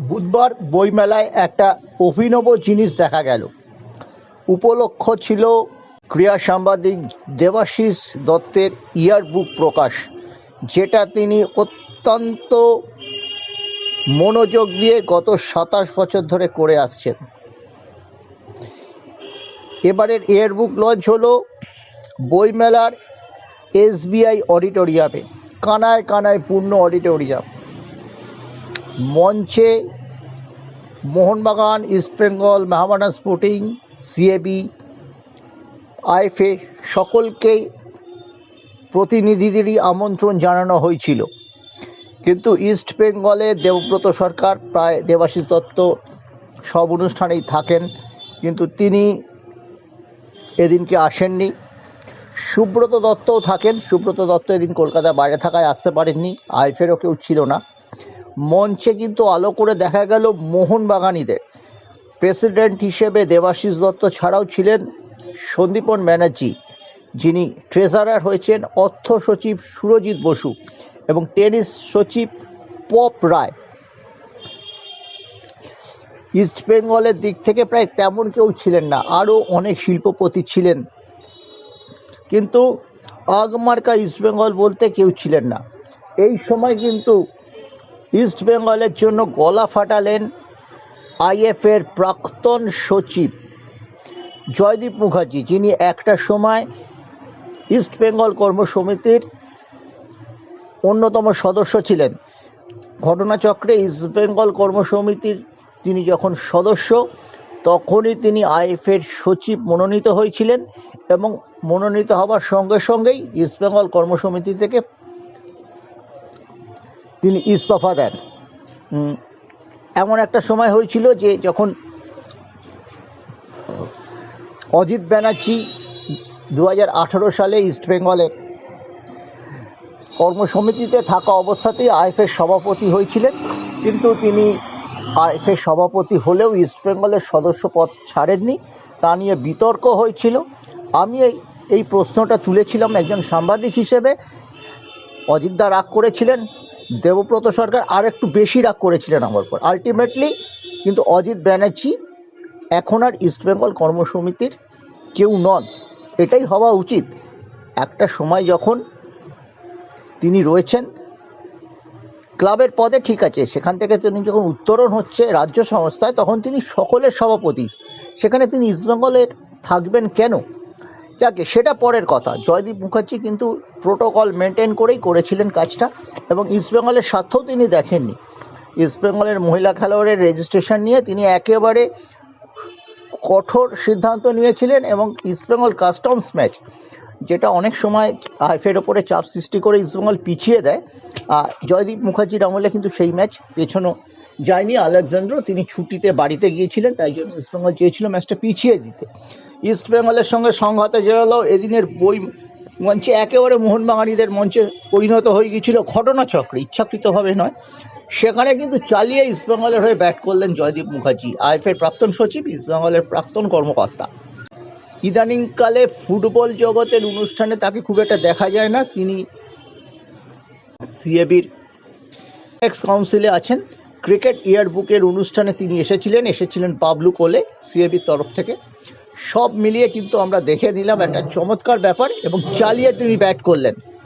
বুধবার বইমেলায় একটা অভিনব জিনিস দেখা গেল। উপলক্ষ ছিল ক্রীড়া সাংবাদিক দেবাশিস দত্তের ইয়ারবুক প্রকাশ, যেটা তিনি অত্যন্ত মনোযোগ দিয়ে গত সাতাশ বছর ধরে করে আসছেন। এবারের এয়ারবুক লঞ্চ হলো বইমেলার এসবিআই অডিটোরিয়ামে, কানায় কানায় পূর্ণ অডিটোরিয়াম। মঞ্চে Mohun Bagan East Bengal Mohammedan sporting CAB IFA সকলকেই প্রতিনিধিদেরই আমন্ত্রণ জানানো হয়েছিল। কিন্তু ইস্ট বেঙ্গলে দেবব্রত সরকার প্রায় দেবাশিস দত্ত সব অনুষ্ঠানেই থাকেন, কিন্তু তিনি এদিনকে আসেননি। সুব্রত দত্তও থাকেন। সুব্রত দত্ত এদিন কলকাতার বাইরে থাকায় আসতে পারেননি। আইফেরও কেউ ছিল না। মঞ্চে কিন্তু আলো করে দেখা গেল মোহনবাগানীদের। প্রেসিডেন্ট হিসেবে দেবাশিস দত্ত ছাড়াও ছিলেন সন্দীপন ব্যানার্জি, যিনি ট্রেজারার হয়েছেন অর্থ সচিব সুরজিৎ বসু এবং টেনিস সচিব পপ রায়। ইস্ট বেঙ্গলের দিক থেকে প্রায় তেমন কেউ ছিলেন না, আরও অনেক শিল্পপতি ছিলেন। কিন্তু আগমার্কা ইস্ট বেঙ্গল বলতে কেউ ছিলেন না। এই সময় কিন্তু ইস্ট বেঙ্গলের জন্য গলা ফাটালেন আইএফের প্রাক্তন সচিব জয়দীপ মুখার্জি, যিনি একটা সময় ইস্ট বেঙ্গল কর্মসমিতির অন্যতম সদস্য ছিলেন। ঘটনাচক্রে ইস্ট বেঙ্গল কর্মসমিতির তিনি যখন সদস্য, তখনই তিনি আইএফের সচিব মনোনীত হয়েছিলেন এবং মনোনীত হওয়ার সঙ্গে সঙ্গেই ইস্ট বেঙ্গল কর্মসমিতি থেকে তিনি ইস্তফা দেন। এমন একটা সময় হয়েছিল যে যখন অজিত ব্যানার্জি দু হাজার আঠেরো সালে ইস্ট বেঙ্গলের কর্মসমিতিতে থাকা অবস্থাতেই আইএফের সভাপতি হয়েছিলেন। কিন্তু তিনি আইএফের সভাপতি হলেও ইস্ট বেঙ্গলের সদস্য পদ ছাড়েননি। তা নিয়ে বিতর্ক হয়েছিল। আমি এই এই প্রশ্নটা তুলেছিলাম একজন সাংবাদিক হিসেবে। অজিতদা রাগ করেছিলেন দেবব্রত সরকার আর একটু বেশি রাগ করেছিলেন আমার পর আলটিমেটলি কিন্তু অজিত ব্যানার্জি এখন আর ইস্টবেঙ্গল কর্মসমিতির কেউ নন। এটাই হওয়া উচিত। একটা সময় যখন তিনি রয়েছেন, ক্লাবের পদে ঠিক আছে, সেখান থেকে তিনি যখন উত্তরণ হচ্ছে রাজ্য সংস্থায়, তখন তিনি সকলের সভাপতি। সেখানে তিনি ইস্টবেঙ্গলের থাকবেন কেন? যাকে, সেটা পরের কথা। জয়দীপ মুখার্জি কিন্তু প্রোটোকল মেনটেন করেই করেছিলেন কাজটা এবং ইস্টবেঙ্গলের স্বার্থও তিনি দেখেননি। ইস্টবেঙ্গলের মহিলা খেলোয়াড়ের রেজিস্ট্রেশন নিয়ে তিনি একেবারে কঠোর সিদ্ধান্ত নিয়েছিলেন এবং ইস্টবেঙ্গল কাস্টমস ম্যাচ যেটা অনেক সময় আইফের ওপরে চাপ সৃষ্টি করে ইস্টবেঙ্গল পিছিয়ে দেয়। আর জয়দীপ মুখার্জির আমলে কিন্তু সেই ম্যাচ পেছনো যায়নি আলেকজান্ড্রো, তিনি ছুটিতে বাড়িতে গিয়েছিলেন, তাই জন্য ইস্টবেঙ্গল চেয়েছিল ম্যাচটা পিছিয়ে দিতে। ইস্টবেঙ্গলের সঙ্গে সংঘাতে জেরালো এদিনের বই মঞ্চে একেবারে মোহনবাগানীদের মঞ্চে পরিণত হয়ে গিয়েছিল ঘটনাচক্রে, ইচ্ছাকৃতভাবে নয়। সেখানে কিন্তু চালিয়ে ইস্টবেঙ্গলের হয়ে ব্যাট করলেন জয়দীপ মুখার্জি, আইএফের প্রাক্তন সচিব ইস্টবেঙ্গলের প্রাক্তন কর্মকর্তা। ইদানিংকালে ফুটবল জগতের অনুষ্ঠানে তাকে খুব একটা দেখা যায় না, তিনি সিএবির এক্স কাউন্সিলে আছেন। ক্রিকেট ইয়ার বুকের অনুষ্ঠানে তিনি এসেছিলেন এসেছিলেন পাবলু কোলে, সিএবির তরফ থেকে। সব মিলিয়ে কিন্তু আমরা দেখে নিলাম একটা চমৎকার ব্যাপার এবং চালিয়ে তিনি ব্যাট করলেন।